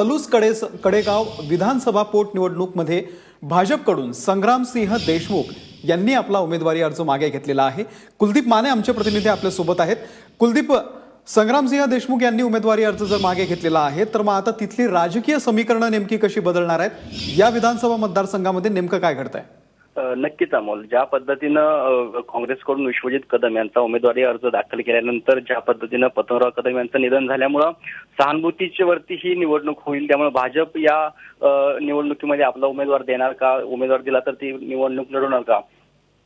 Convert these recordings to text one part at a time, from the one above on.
पलूसकडे कडेगाव विधानसभा पोटनिवडणूकमध्ये भाजपकडून संग्रामसिंह देशमुख यांनी आपला उमेदवारी अर्ज मागे घेतलेला आहे. कुलदीप माने आमचे प्रतिनिधी आपल्यासोबत आहेत. कुलदीप संग्रामसिंह देशमुख यांनी उमेदवारी अर्ज जर मागे घेतलेला आहे तर मग आता तिथली राजकीय समीकरणं नेमकी कशी बदलणार आहेत? या विधानसभा मतदारसंघामध्ये नेमकं काय घडतंय? आहे नक्कीच अमोल. ज्या पद्धतीनं अ, काँग्रेसकडून विश्वजित कदम यांचा उमेदवारी अर्ज दाखल केल्यानंतर ज्या पद्धतीनं पतंगराव कदम यांचं निधन झाल्यामुळं सहानुभूतीच्या वरती ही निवडणूक होईल. त्यामुळे भाजप या निवडणुकीमध्ये आपला उमेदवार देणार का? उमेदवार दिला तर ती निवडणूक लढवणार का?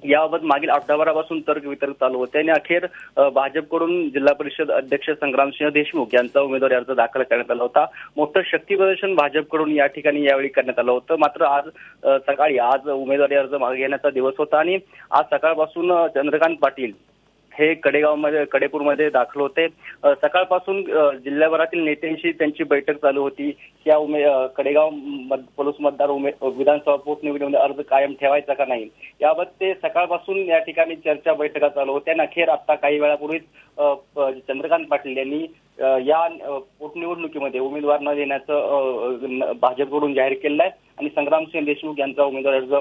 याबाबत मागील आठवडाभरापासून तर्क वितर्क चालू होते आणि अखेर भाजपकडून जिल्हा परिषद अध्यक्ष संग्रामसिंह देशमुख यांचा उमेदवारी अर्ज दाखल करण्यात आला होता. मोठं शक्ती प्रदर्शन भाजपकडून या ठिकाणी यावेळी करण्यात आलं होतं. मात्र आज सकाळी आज उमेदवारी अर्ज मागे घेण्याचा दिवस होता आणि आज सकाळपासून चंद्रकांत पाटील हे कडेगावमध्ये कडेपूरमध्ये दाखल होते. सकाळपासून जिल्ह्याभरातील नेत्यांशी त्यांची बैठक चालू होती. या उमे कडेगाव मत- पलूस मतदार उमे विधानसभा पोटनिवडणुकीमध्ये अर्ज कायम ठेवायचा का नाही? याबाबत ते सकाळपासून या ठिकाणी चर्चा बैठका चालू होत्या. आणि अखेर आता काही वेळापूर्वीच चंद्रकांत पाटील यांनी या पोटनिवडणुकीमध्ये उमेदवार न देण्याचं भाजपकडून जाहीर केलं आहे. आणि संग्रामसिंह देशमुख यांचा उमेदवार अर्ज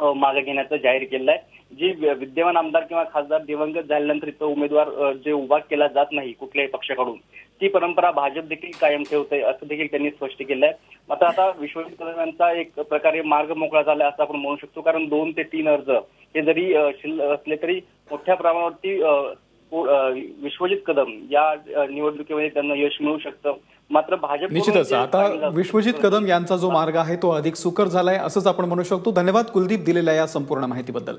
मागे घेण्याचं जाहीर केलं आहे. जी विद्यमान आमदार किंवा खासदार दिवंगत झाल्यानंतर इथं उमेदवार जे उभा केला जात नाही कुठल्याही पक्षाकडून ती परंपरा भाजप देखील कायम ठेवते असं देखील त्यांनी स्पष्ट केलं आहे मात्र आता विश्वजित कदम यांचा एक प्रकारे मार्ग मोकळा झाला असं आपण म्हणू शकतो. कारण दोन ते तीन अर्ज हे जरी शिल्लक असले तरी मोठ्या प्रमाणावरती विश्वजित कदम या निवडणुकीमध्ये त्यांना यश मिळू शकतं. भाजप निश्चितच. आता विश्वजित कदम यांचा जो मार्ग आहे तो अधिक सुकर झालाय असंच आपण म्हणू शकतो. धन्यवाद कुलदीप दिलेल्या या संपूर्ण माहितीबद्दल.